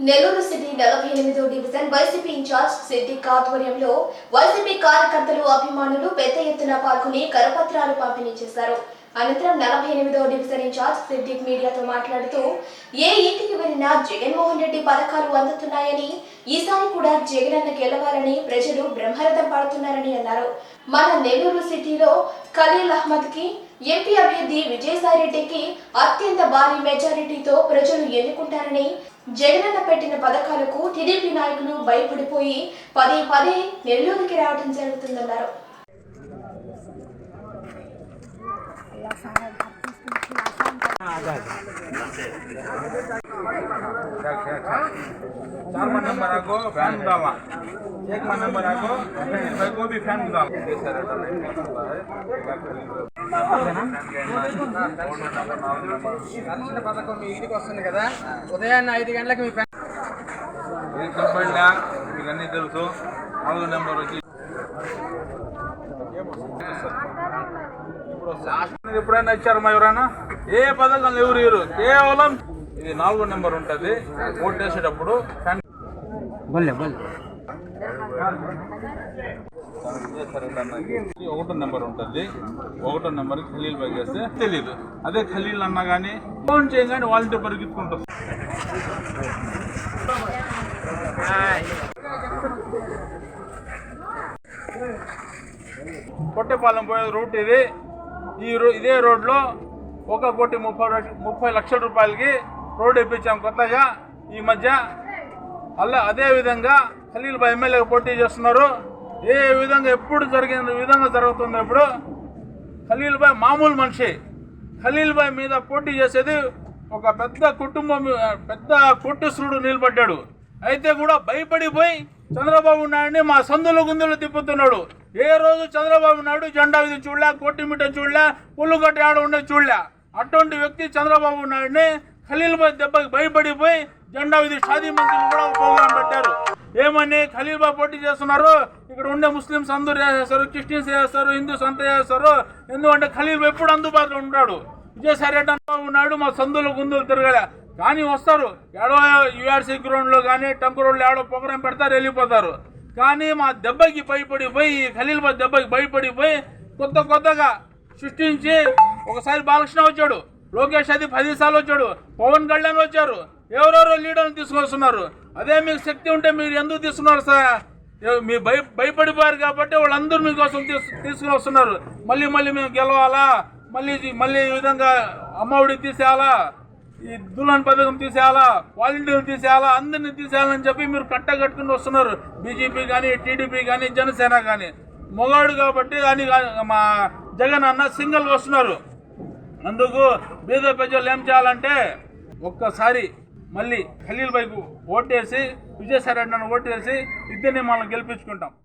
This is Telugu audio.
నెల్లూరు సిటీ నలభై ఎనిమిదో డివిజన్ వైసీపీ ఇన్ఛార్జ్ సిద్దిక్ ఆధ్వర్యంలో వైసీపీ కార్యకర్తలు అభిమానులు పెద్ద ఎత్తున పాల్గొని కరపత్రాలు పంపిణీ చేశారు. అనంతరం నలభై ఎనిమిదో డివిజన్ ఇన్ఛార్జ్ సిద్దిక్ మీడియాతో మాట్లాడుతూ ఏ ఇంటికి వెళ్ళినా జగన్మోహన్ రెడ్డి పథకాలు అందుతున్నాయని ఈసారి కూడా జగన్ అన్న గెలవాలని ప్రజలు బ్రహ్మరథం పడుతున్నారని అన్నారు. మన నెల్లూరు సిటీలో ఖలీల్ అహ్మద్కి ఎంపీ అభ్యర్థి విజయసాయిరెడ్డికి అత్యంత భారీ మెజారిటీతో ప్రజలు ఎన్నుకుంటారని జగనన్న పెట్టిన పథకాలకు టీడీపీ నాయకులు భయపడిపోయి పదే పదే నెల్లూరుకి రావడం జరుగుతుందన్నారు. नंबर आको फैन दावा एक मन नंबर आको भाई को भी फैन दावा ये सर పెన్షన్ పథకం మీ ఇంటికి వస్తుంది కదా ఉదయాన్నే ఐదు గంటలకు మీ పెన్షన్ ఇది కంపల్లా మీకు అన్ని తెలుసు నాలుగు నెంబర్ వచ్చి ఇప్పుడు శాసనం ఎప్పుడైనా ఇచ్చారు మా ఎవరైనా? ఏ పథకం ఎవరు ఇరు కేవలం ఇది నాలుగో నెంబర్ ఉంటుంది. ఓటు వేసేటప్పుడు ఒకటో నెంబర్ ఉంటుంది. ఒకటో నెంబర్ ఖలీల్ బై చేస్తే తెలియదు అదే ఖలీల్ అన్నా కానీ ఫోన్ చేయగానే వాలంటీర్ పరిగెత్తుకుంటుంది కొట్టేపాలెం పోయే రూట్ ఇది. ఈ రో ఇదే రోడ్లో ఒక కోటి ముప్పై ముప్పై లక్షల రూపాయలకి రోడ్డు ఇప్పించాం కొత్తగా ఈ మధ్య అలా అదే విధంగా ఖలీల్ ఎమ్మెల్యేగా పోటీ చేస్తున్నారు. ఏ విధంగా ఎప్పుడు జరిగిన విధంగా జరుగుతుంది ఇప్పుడు ఖలీల్బాయ్ మామూలు మనిషి ఖలీల్బాయ్ మీద పోటీ చేసేది ఒక పెద్ద కుటుంబం పెద్ద కోటేశ్వరుడు నిలబడ్డాడు. అయితే కూడా భయపడిపోయి చంద్రబాబు నాయుడిని మా సందులు గుందులు తిప్పుతున్నాడు. ఏ రోజు చంద్రబాబు నాయుడు జెండా విధి చూడలే కొట్టిమిట్ట చూడలే పుల్లు కట్టి ఆడ ఉండే చూడలే. అటువంటి వ్యక్తి చంద్రబాబు నాయుడిని ఖలీల్బాయ్ దెబ్బకి భయపడిపోయి జెండా విధి షాదీ మంత్రులు కూడా ప్రోగ్రాం పెట్టారు. ఏమని ఖలీల్బాయ్ పోటీ చేస్తున్నారు? ఇక్కడ ఉండే ముస్లిమ్స్ అందరూ చేస్తారు క్రిస్టియన్స్ చేస్తారు హిందూస్ అంతా చేస్తారు ఎందుకంటే ఖలీల్బాయ్ ఎప్పుడు అందుబాటులో ఉంటాడు? విజయసాయి రెడ్డి బాబు నాయుడు మా సందులు గుందులు తిరగలే. కానీ వస్తారు. ఏడో యూఆర్సీ గ్రౌండ్లో కానీ టంకు రోడ్లో ఏడో ప్రోగ్రాం పెడతారు వెళ్ళిపోతారు. కానీ మా దెబ్బకి భయపడిపోయి ఈ ఖలీల్ దెబ్బకి భయపడిపోయి కొత్త కొత్తగా సృష్టించి ఒకసారి బాలకృష్ణ వచ్చాడు లోకేష్ అది పది సార్లు వచ్చాడు పవన్ కళ్యాణ్ వచ్చారు ఎవరెవరో లీడర్ని తీసుకొస్తున్నారు. అదే మీకు శక్తి ఉంటే మీరు ఎందుకు తీసుకున్నారు సార్? మీ భయ భయపడిపోయారు కాబట్టి వాళ్ళందరూ మీకోసం తీసు తీసుకుని వస్తున్నారు. మళ్ళీ మళ్ళీ మేము గెలవాలా? మళ్ళీ మళ్ళీ ఈ విధంగా అమ్మఒడి తీసేయాలా? ఈ దుల్హన్ పథకం తీసేయాలా? వాలంటీర్లు తీసేయాలా? అందరిని తీసేయాలని చెప్పి మీరు కట్ట కట్టుకుని వస్తున్నారు. బీజేపీ కానీ టీడీపీ కానీ జనసేన కానీ మొగాడు కాబట్టి కానీ మా జగన్ అన్న సింగల్గా వస్తున్నారు. అందుకు బీద ప్రజలు ఏం చేయాలంటే ఒక్కసారి మళ్ళీ ఖలీల్ బైకు ఓటేసి విజయసాయి రెడ్డి ఓటేసి ఇద్దరిని మనం గెలిపించుకుంటాం.